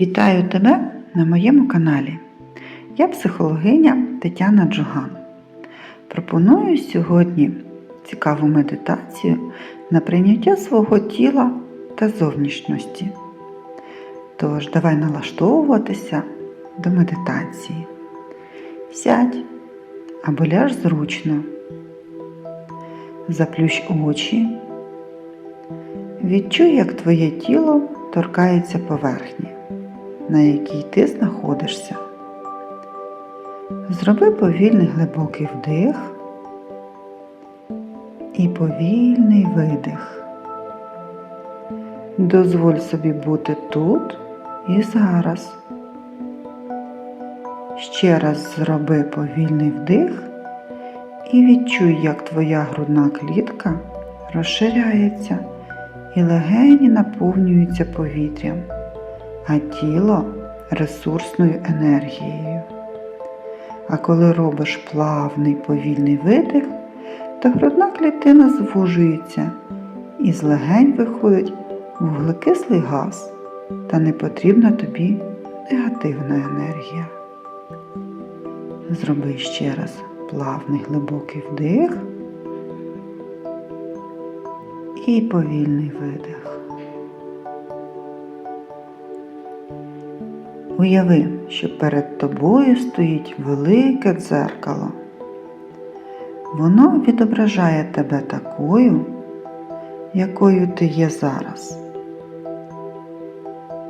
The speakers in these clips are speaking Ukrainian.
Вітаю тебе на моєму каналі. Я психологиня Тетяна Джуган. Пропоную сьогодні цікаву медитацію на прийняття свого тіла та зовнішності. Тож, давай налаштовуватися до медитації. Сядь або ляж зручно, заплющ очі, відчуй, як твоє тіло торкається поверхні, на якій ти знаходишся. Зроби повільний глибокий вдих і повільний видих. Дозволь собі бути тут і зараз. Ще раз зроби повільний вдих і відчуй, як твоя грудна клітка розширяється і легені наповнюються повітрям, а тіло ресурсною енергією. А коли робиш плавний повільний видих, то грудна клітина звужується і з легень виходить вуглекислий газ та не потрібна тобі негативна енергія. Зроби ще раз плавний глибокий вдих і повільний видих. Уяви, що перед тобою стоїть велике дзеркало. Воно відображає тебе такою, якою ти є зараз.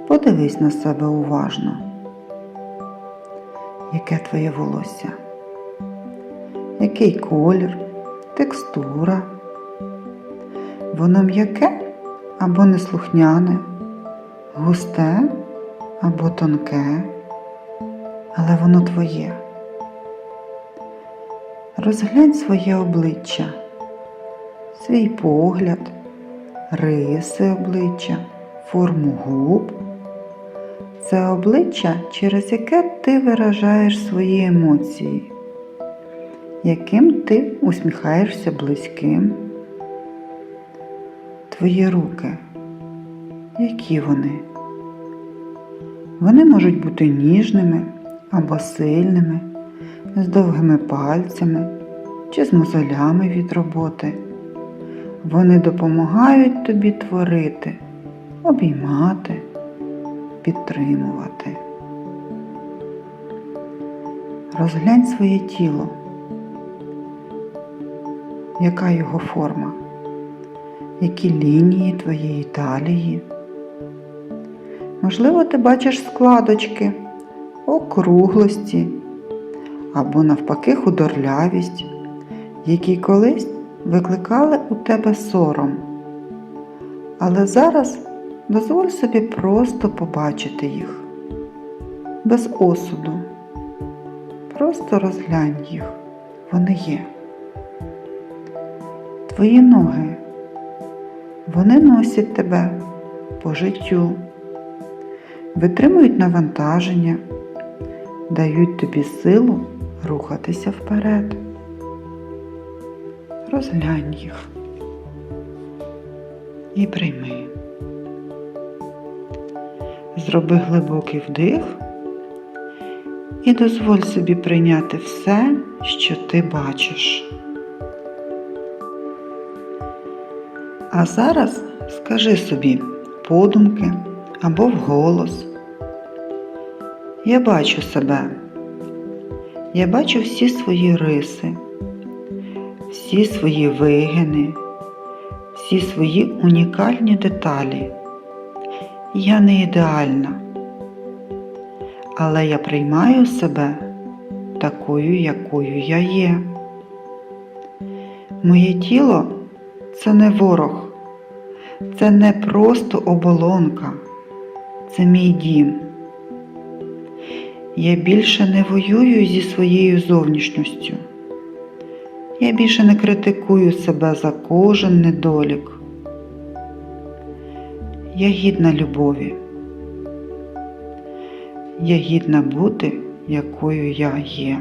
Подивись на себе уважно, яке твоє волосся, який колір, текстура. Воно м'яке або неслухняне, густе або тонке, але воно твоє. Розглянь своє обличчя, свій погляд, риси обличчя, форму губ. Це обличчя, через яке ти виражаєш свої емоції, яким ти усміхаєшся близьким. Твої руки, які вони? Вони можуть бути ніжними або сильними, з довгими пальцями чи з мозолями від роботи. Вони допомагають тобі творити, обіймати, підтримувати. Розглянь своє тіло, яка його форма, які лінії твоєї талії. Можливо, ти бачиш складочки, округлості або навпаки худорлявість, які колись викликали у тебе сором. Але зараз дозволь собі просто побачити їх, без осуду. Просто розглянь їх, вони є. Твої ноги, вони носять тебе по життю витримують навантаження, дають тобі силу рухатися вперед. Розглянь їх і прийми. Зроби глибокий вдих і дозволь собі прийняти все, що ти бачиш. А зараз скажи собі подумки або вголос. Я бачу себе. Я бачу всі свої риси, всі свої вигини, всі свої унікальні деталі. Я не ідеальна, але я приймаю себе такою, якою я є. Моє тіло це не ворог. Це не просто оболонка, це мій дім. Я більше не воюю зі своєю зовнішністю. Я більше не критикую себе за кожен недолік. Я гідна любові. Я гідна бути, якою я є.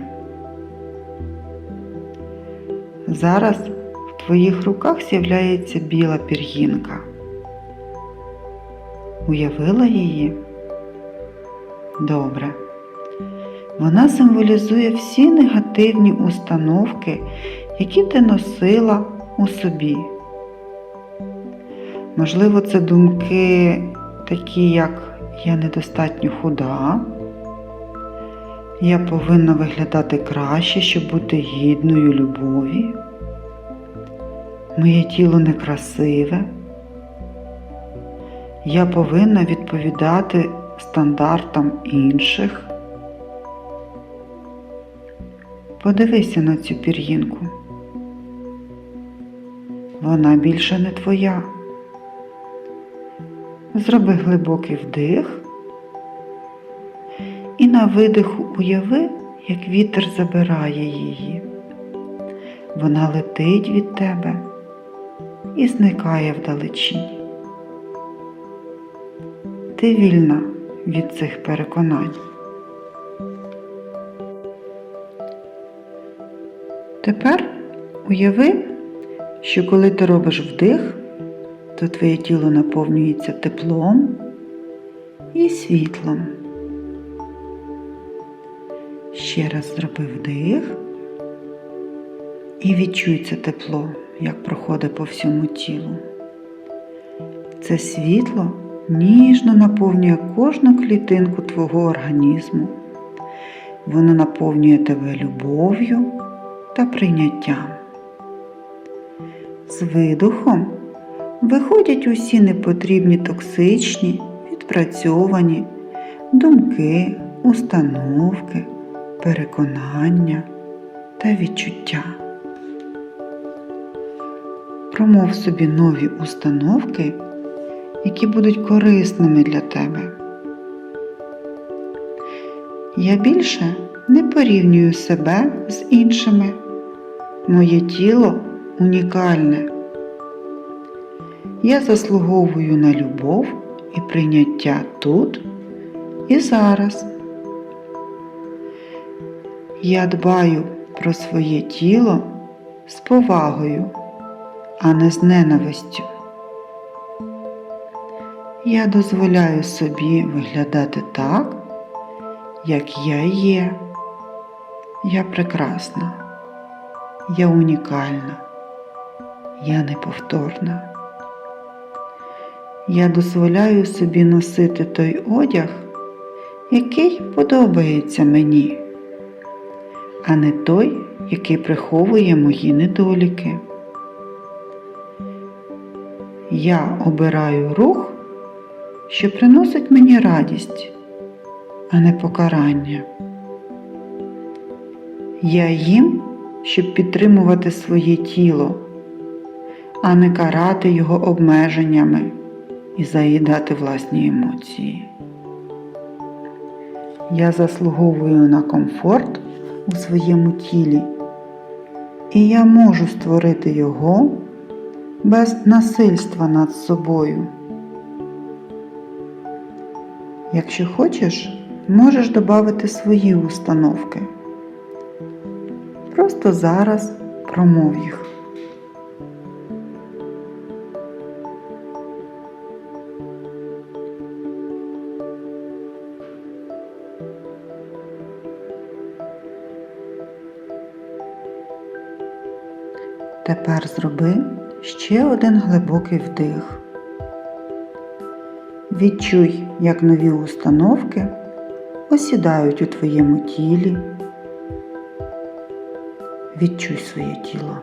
Зараз в твоїх руках з'являється біла пір'їнка. Уявила її? Добре. Вона символізує всі негативні установки, які ти носила у собі. Можливо, це думки такі, як я недостатньо худа, я повинна виглядати краще, щоб бути гідною любові. Моє тіло некрасиве. Я повинна відповідати стандартам інших. Подивися на цю пір'їнку. Вона більше не твоя. Зроби глибокий вдих і на видиху уяви, як вітер забирає її. Вона летить від тебе і зникає вдалечінь. Ти вільна від цих переконань. Тепер уяви, що коли ти робиш вдих, то твоє тіло наповнюється теплом і світлом. Ще раз зроби вдих і відчуй це тепло, як проходить по всьому тілу. Це світло ніжно наповнює кожну клітинку твого організму. Воно наповнює тебе любов'ю та прийняттям. З видохом виходять усі непотрібні токсичні, відпрацьовані думки, установки, переконання та відчуття. Промов собі нові установки, які будуть корисними для тебе. Я більше не порівнюю себе з іншими. Моє тіло унікальне. Я заслуговую на любов і прийняття тут і зараз. Я дбаю про своє тіло з повагою, а не з ненавистю. Я дозволяю собі виглядати так, як я є. Я прекрасна, я унікальна, я неповторна. Я дозволяю собі носити той одяг, який подобається мені, а не той, який приховує мої недоліки. Я обираю рух, що приносить мені радість, а не покарання. Я їм, щоб підтримувати своє тіло, а не карати його обмеженнями і заїдати власні емоції. Я заслуговую на комфорт у своєму тілі, і я можу створити його без насильства над собою. Якщо хочеш, можеш додати свої установки. Просто зараз промов їх. Тепер зроби ще один глибокий вдих. Відчуй, як нові установки осідають у твоєму тілі. Відчуй своє тіло.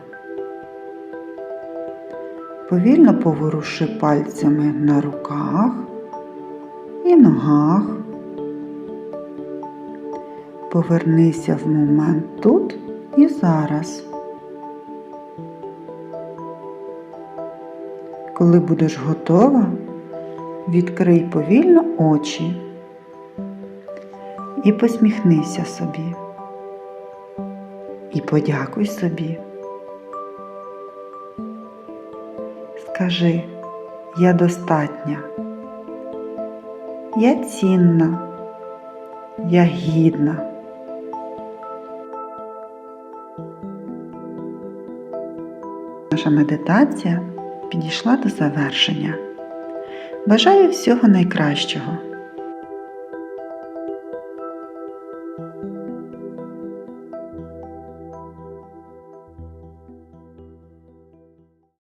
Повільно поворуши пальцями на руках і ногах. Повернися в момент тут і зараз. Коли будеш готова, відкрий повільно очі і посміхнися собі. І подякуй собі. Скажи, я достатня, я цінна, я гідна. Наша медитація підійшла до завершення. Бажаю всього найкращого.